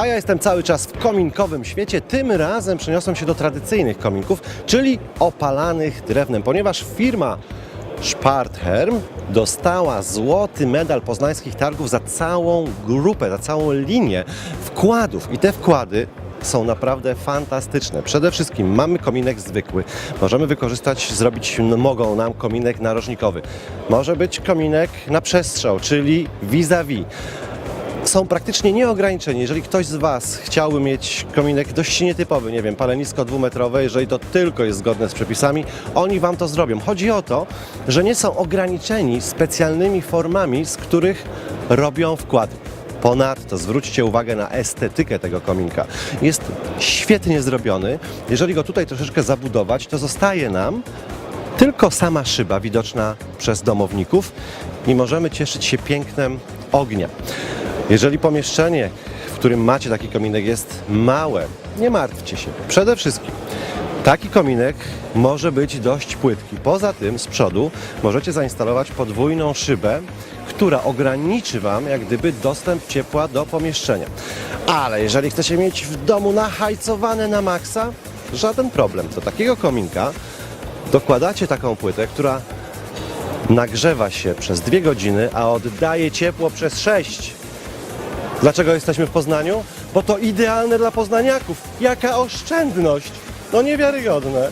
A ja jestem cały czas w kominkowym świecie. Tym razem przeniosłem się do tradycyjnych kominków, czyli opalanych drewnem, ponieważ firma Spartherm dostała złoty medal poznańskich targów za całą grupę, za całą linię wkładów. I te wkłady są naprawdę fantastyczne. Przede wszystkim mamy kominek zwykły. Możemy wykorzystać, zrobić mogą nam kominek narożnikowy. Może być kominek na przestrzał, czyli vis-a-vis są praktycznie nieograniczeni. Jeżeli ktoś z Was chciałby mieć kominek dość nietypowy, nie wiem, palenisko dwumetrowe, jeżeli to tylko jest zgodne z przepisami, oni Wam to zrobią. Chodzi o to, że nie są ograniczeni specjalnymi formami, z których robią wkład. Ponadto zwróćcie uwagę na estetykę tego kominka. Jest świetnie zrobiony. Jeżeli go tutaj troszeczkę zabudować, to zostaje nam tylko sama szyba widoczna przez domowników i możemy cieszyć się pięknem ognia. Jeżeli pomieszczenie, w którym macie taki kominek jest małe, nie martwcie się. Przede wszystkim taki kominek może być dość płytki. Poza tym z przodu możecie zainstalować podwójną szybę, która ograniczy Wam jak gdyby dostęp ciepła do pomieszczenia. Ale jeżeli chcecie mieć w domu nahajcowane na maksa, żaden problem. Do takiego kominka dokładacie taką płytę, która nagrzewa się przez dwie godziny, a oddaje ciepło przez sześć. Dlaczego jesteśmy w Poznaniu? Bo to idealne dla poznaniaków. Jaka oszczędność! No niewiarygodne.